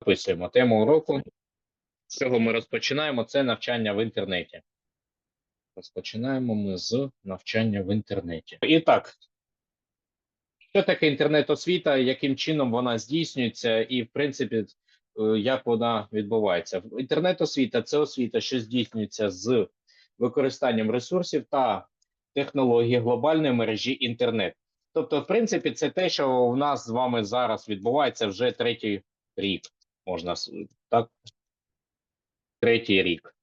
Записуємо тему уроку. З чого ми розпочинаємо? Це навчання в інтернеті. Розпочинаємо ми з навчання в інтернеті. І так, що таке інтернет-освіта, яким чином вона здійснюється, і, в принципі, е, як вона відбувається? Інтернет-освіта це освіта, що здійснюється з використанням ресурсів та технологій глобальної мережі інтернет. Тобто, в принципі, це те, що в нас з вами зараз відбувається вже третій рік, можна так. Третій рік.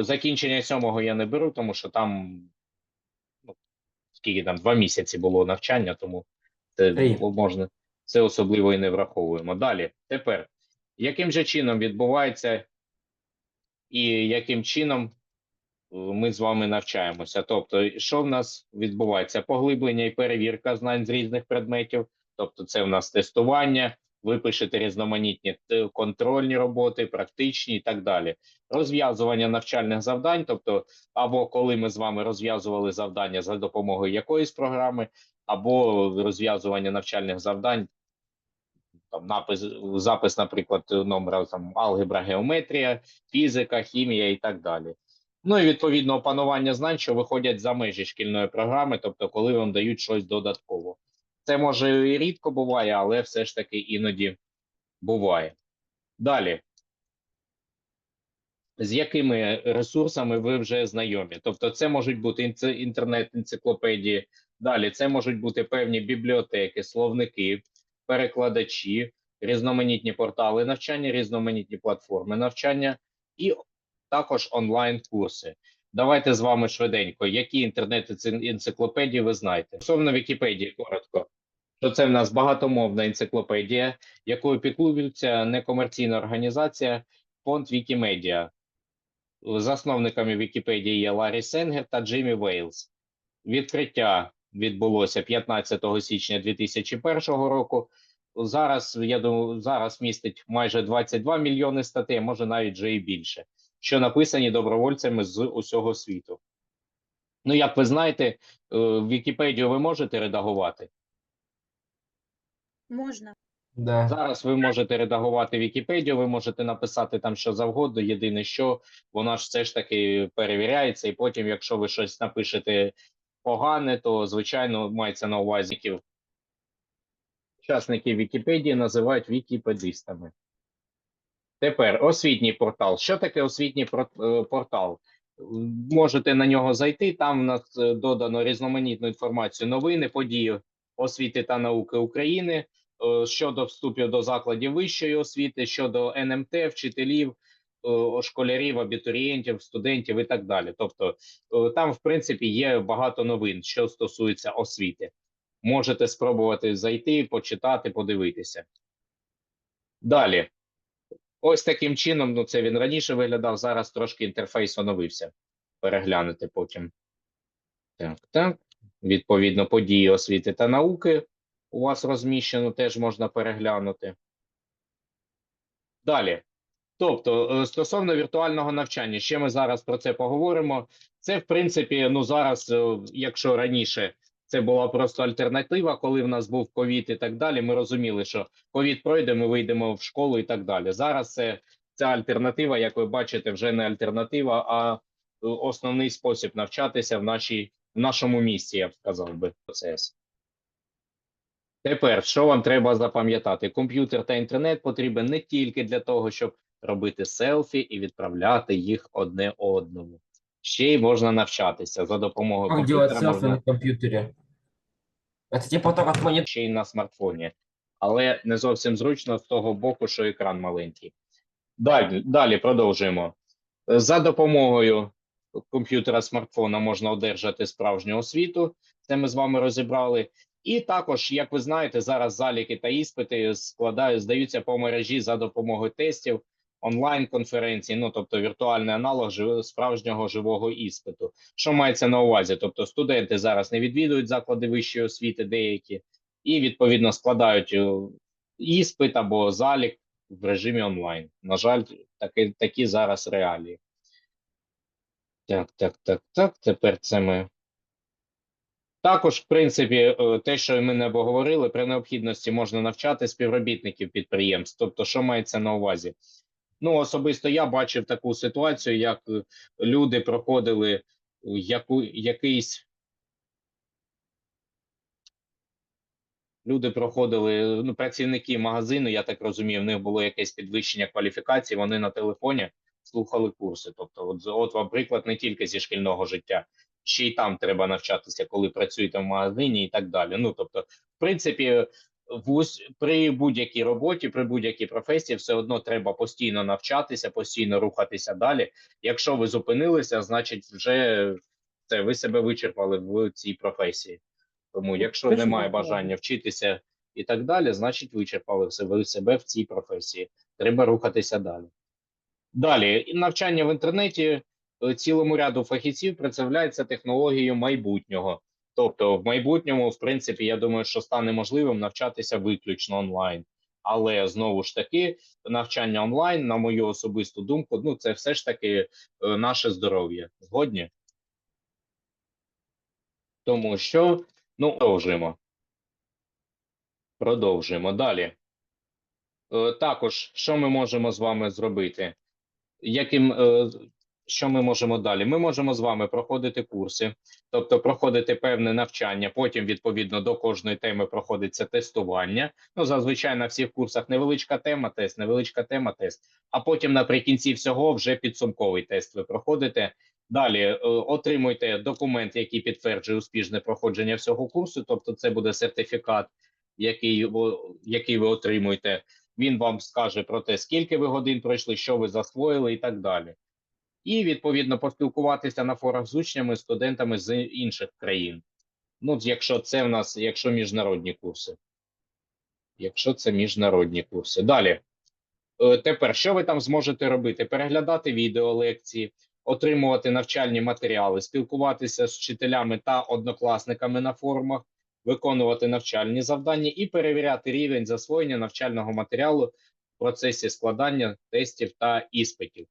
Закінчення сьомого я не беру, тому що там ну, скільки там два місяці було навчання, тому це можна це особливо і не враховуємо. Далі, тепер, яким же чином відбувається і яким чином е, ми з вами навчаємося? Тобто, що в нас відбувається? Поглиблення і перевірка знань з різних предметів, тобто, це в нас тестування, ви пишете різноманітні контрольні роботи, практичні і так далі. Розв'язування навчальних завдань, тобто, або коли ми з вами розв'язували завдання за допомогою якоїсь програми, або розв'язування навчальних завдань, там напис, запис, наприклад, номера там алгебра, геометрія, фізика, хімія і так далі. Ну і відповідно опанування знань, що виходять за межі шкільної програми, тобто, коли вам дають щось додатково. Це може і рідко буває, але все ж таки іноді буває. Далі. З якими ресурсами ви вже знайомі? Тобто, це можуть бути інтернет-енциклопедії. Далі це можуть бути певні бібліотеки, словники, перекладачі, різноманітні портали навчання, різноманітні платформи навчання і також онлайн-курси. Давайте з вами швиденько. Які інтернет-енциклопедії ви знаєте? Стосовно Вікіпедії, коротко. То це в нас багатомовна енциклопедія, якою піклується некомерційна організація фонд Вікімедіа. Засновниками Вікіпедії є Ларі Сенгер та Джиммі Вейлс. Відкриття відбулося 15 січня 2001 року. Зараз, я думаю, зараз містить майже 22 мільйони статей, може навіть вже і більше, що написані добровольцями з усього світу. Ну, як ви знаєте, е, Вікіпедію ви можете редагувати. Можна. Да. Зараз ви можете редагувати Вікіпедію, ви можете написати там що завгодно. Єдине, що вона ж все ж таки перевіряється, і потім, якщо ви щось напишете погане, то звичайно мається на увазі які учасники Вікіпедії називають вікіпедистами. Тепер освітній портал. Що таке освітній е, портал? Можете на нього зайти. Там в нас е, додано різноманітну інформацію, новини, події освіти та науки України е, щодо вступів до закладів вищої освіти, щодо НМТ, вчителів, школярів, абітурієнтів, студентів і так далі. Тобто там, в принципі, є багато новин, що стосується освіти. Можете спробувати зайти, почитати, подивитися. Далі. Ось таким чином, ну це він раніше виглядав, зараз трошки інтерфейс оновився. Переглянути потім. Так, так. Відповідно, події освіти та науки у вас розміщено, теж можна переглянути. Далі. Тобто, е, стосовно віртуального навчання, ще ми зараз про це поговоримо. Це, в принципі, ну зараз, е, якщо раніше це була просто альтернатива, коли в нас був ковід і так далі, ми розуміли, що ковід пройде, ми вийдемо в школу і так далі. Зараз це ця альтернатива, як ви бачите, вже не альтернатива, а е, основний спосіб навчатися в нашій в нашому місці, я б сказав би, процес. Тепер, що вам треба запам'ятати? Комп'ютер та інтернет потрібен не тільки для того, щоб робити селфі і відправляти їх одне одному. Ще й можна навчатися за допомогою комп'ютера, можна на компьютере? Это типа то, как монет... ще й на смартфоні, але не зовсім зручно з того боку, що екран маленький. Далі, далі продовжуємо. За допомогою комп'ютера смартфона можна одержати справжню освіту. Це ми з вами розібрали. І також, як ви знаєте, зараз заліки та іспити складають, здаються по мережі за допомогою тестів, онлайн-конференцій, ну тобто віртуальний аналог справжнього живого іспиту. Що мається на увазі? Тобто студенти зараз не відвідують заклади вищої освіти деякі, і відповідно складають е, іспит або залік в режимі онлайн. На жаль, такі, такі зараз реалії. Так, так, так, так. Тепер це ми Також, в принципі, е, те, що ми не обговорили, при необхідності можна навчати співробітників підприємств. Тобто, що мається на увазі? Ну, особисто я бачив таку ситуацію, як е, люди проходили е, яку, якийсь. Люди проходили, ну, працівники магазину, я так розумію, в них було якесь підвищення кваліфікації, вони на телефоні слухали курси. Тобто, от, от вам приклад не тільки зі шкільного життя, ще й там треба навчатися, коли працюєте в магазині і так далі. Ну, тобто, в принципі, в ус- при будь-якій роботі, при будь-якій професії, все одно треба постійно навчатися, постійно рухатися далі. Якщо ви зупинилися, значить, вже це ви себе вичерпали в цій професії. Тому, якщо Точно немає бажання вчитися і так далі, значить вичерпали себе, себе в цій професії. Треба рухатися далі. Далі, і навчання в інтернеті е, цілому ряду фахівців представляється технологією майбутнього. Тобто, в майбутньому, в принципі, я думаю, що стане можливим навчатися виключно онлайн. Але знову ж таки, навчання онлайн, на мою особисту думку, ну це все ж таки е, наше здоров'я. Згодні? Тому що ну продовжуємо. Продовжуємо далі. Е, Також, що ми можемо з вами зробити? Яким, е, що ми можемо далі? Ми можемо з вами проходити курси, тобто проходити певне навчання. Потім, відповідно до кожної теми, проходиться тестування. Ну, зазвичай на всіх курсах невеличка тема, тест, невеличка тема, тест. А потім наприкінці всього вже підсумковий тест ви проходите. Далі е, отримуйте документ, який підтверджує успішне проходження всього курсу. Тобто, це буде сертифікат, який, який ви отримуєте. Він вам скаже про те, скільки ви годин пройшли, що ви засвоїли і так далі. І відповідно поспілкуватися на форах з учнями, студентами з інших країн. Ну, якщо це в нас, якщо міжнародні курси. Якщо це міжнародні курси. Далі. Е, Тепер, що ви там зможете робити? Переглядати відео лекції, отримувати навчальні матеріали, спілкуватися з вчителями та однокласниками на форумах, виконувати навчальні завдання і перевіряти рівень засвоєння навчального матеріалу в процесі складання тестів та іспитів.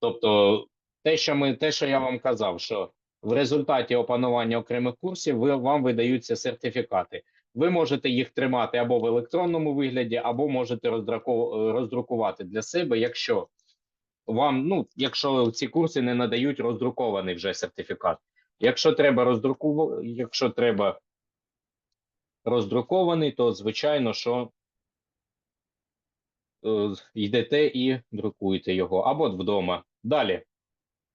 Тобто, те, що ми, те, що я вам казав, що в результаті опанування окремих курсів ви, вам видаються сертифікати. Ви можете їх тримати або в електронному вигляді, або можете роздрако- роздрукувати для себе, якщо вам, ну, якщо ці курси не надають роздрукований вже сертифікат. Якщо треба роздруку, якщо треба роздрукований, то звичайно, що е, йдете і друкуєте його або вдома. Далі.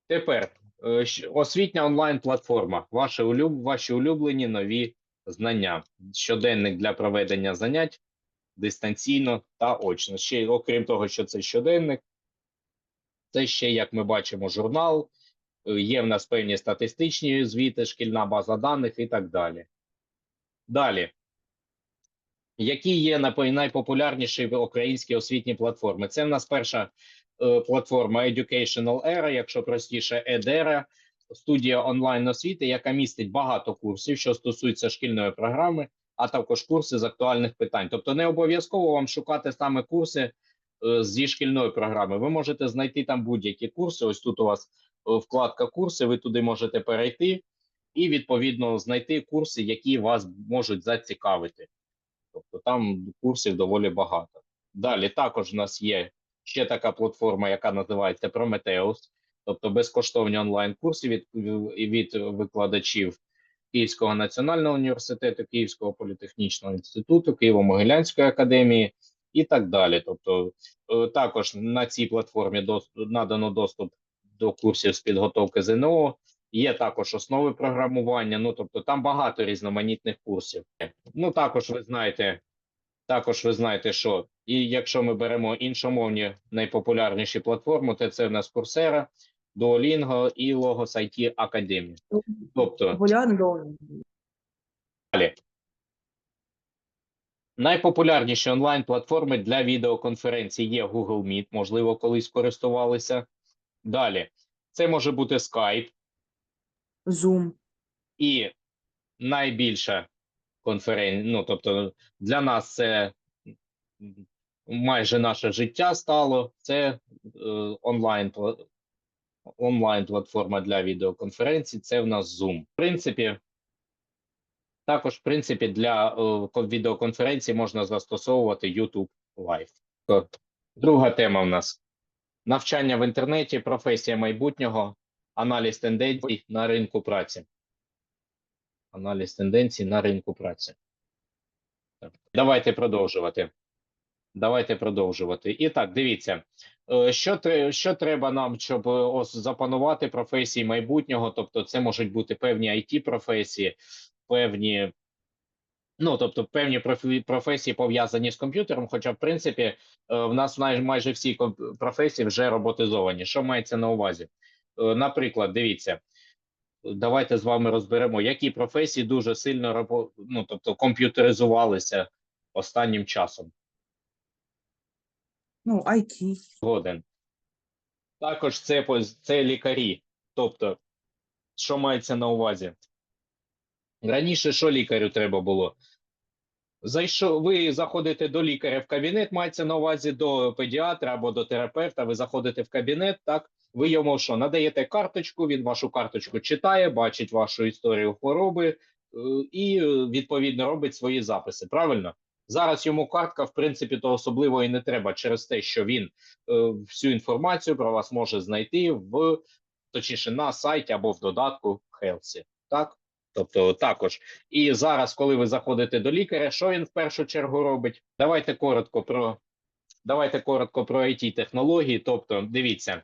Тепер е, освітня онлайн-платформа. Ваші улюблені нові знання. Щоденник для проведення занять дистанційно та очно. Ще, окрім того, що це щоденник, це ще, як ми бачимо, журнал. е, Є в нас певні статистичні звіти, шкільна база даних і так далі. Далі. Які є найпопулярніші українські освітні платформи? Це в нас перша е, платформа Educational Era, якщо простіше, EdEra, студія онлайн освіти, яка містить багато курсів, що стосуються шкільної програми, а також курси з актуальних питань. Тобто, не обов'язково вам шукати саме курси е, зі шкільної програми. Ви можете знайти там будь-які курси. Ось тут у вас е, вкладка курси. Ви туди можете перейти і відповідно знайти курси, які вас можуть зацікавити. Там курсів доволі багато. Далі також у нас є ще така платформа, яка називається Prometheus, тобто безкоштовні онлайн-курси від, від викладачів Київського національного університету, Київського політехнічного інституту, Києво-Могилянської академії і так далі. Тобто, е, також на цій платформі надано доступ до курсів з підготовки ЗНО. Є також основи програмування. Ну тобто, там багато різноманітних курсів. Ну також ви знаєте, також ви знаєте, що і якщо ми беремо іншомовні найпопулярніші платформи, то це в нас Coursera, Duolingo і Logos IT Academy. Тобто далі. Найпопулярніші онлайн-платформи для відеоконференцій є Google Meet, можливо, колись користувалися. Далі, це може бути Skype Zoom. і найбільша конференція. Ну, тобто, для нас це майже наше життя стало. Це е, онлайн онлайн платформа для відеоконференцій. Це в нас Zoom. В принципі, Також, в принципі, для е, відеоконференції можна застосовувати YouTube Live. Друга тема в нас навчання в інтернеті, професія майбутнього, аналіз тенденцій на ринку праці. Аналіз тенденцій на ринку праці. Давайте продовжувати. Давайте продовжувати. І так, дивіться, е, що, що треба нам, щоб е, запанувати професії майбутнього? Тобто, це можуть бути певні it професії, певні, ну тобто, певні професії пов'язані з комп'ютером. Хоча, в принципі, е, в нас майже всі професії вже роботизовані. Що мається на увазі? Наприклад, дивіться, давайте з вами розберемо, які професії дуже сильно ну, тобто, комп'ютеризувалися останнім часом. Ну, IT. Згоден. Також це, це лікарі. Тобто, що мається на увазі? Раніше що лікарю треба було? Зайшов, ви заходите до лікаря в кабінет, мається на увазі до педіатра або до терапевта. Ви заходите в кабінет, так ви йому що надаєте карточку, він вашу карточку читає, бачить вашу історію хвороби е, і е, відповідно робить свої записи. Правильно? Зараз йому картка, в принципі, то особливо і не треба через те, що він е, всю інформацію про вас може знайти в точніше на сайті або в додатку Healthy. Так, тобто також. І зараз, коли ви заходите до лікаря, що він в першу чергу робить? Давайте коротко про давайте коротко про it технології. Тобто, дивіться,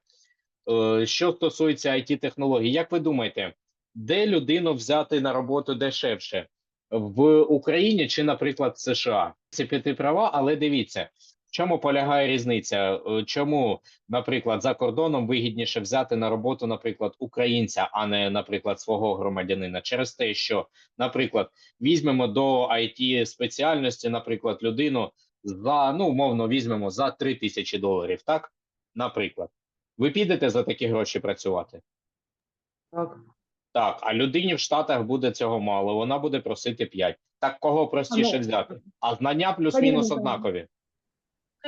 що стосується it технологій, як ви думаєте, де людину взяти на роботу дешевше? В Україні чи, наприклад, в США? В принципі, ти права, але дивіться, в чому полягає різниця? Е, Чому, наприклад, за кордоном вигідніше взяти на роботу, наприклад, українця, а не, наприклад, свого громадянина, через те, що, наприклад, візьмемо до it спеціальності, наприклад, людину за ну умовно візьмемо за 3 тисячі доларів, так? Наприклад, ви підете за такі гроші працювати? Так. Так, а людині в Штатах буде цього мало, вона буде просити 5. Так кого простіше ну, взяти? А знання плюс-мінус однакові.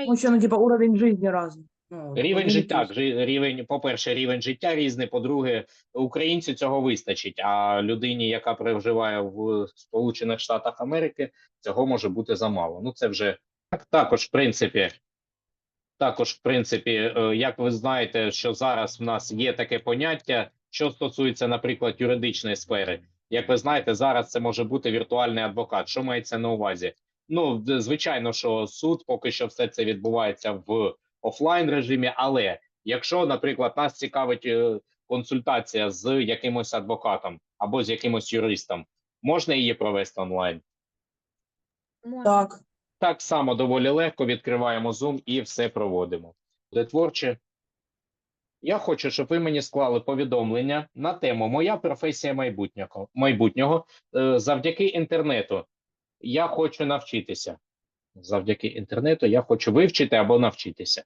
Ну, еще, ну, типа, уровень жизни разный. Ну, Рівень життя, рівень, по-перше, рівень життя різний. По-друге, українцю цього вистачить. А людині, яка проживає в Сполучених Штатах Америки, цього може бути замало. Ну це вже так. Також, в принципі, також, в принципі, е, як ви знаєте, що зараз в нас є таке поняття, що стосується, наприклад, юридичної сфери. Як ви знаєте, зараз це може бути віртуальний адвокат. Що мається на увазі? Ну, звичайно, що суд поки що все це відбувається в офлайн режимі. Але якщо, наприклад, нас цікавить е, консультація з якимось адвокатом або з якимось юристом, можна її провести онлайн. Так. Так само доволі легко відкриваємо Zoom і все проводимо. Буде творче. Я хочу, щоб ви мені склали повідомлення на тему Моя професія майбутнього. майбутнього. Е, Завдяки інтернету я хочу навчитися. Завдяки інтернету я хочу вивчити або навчитися.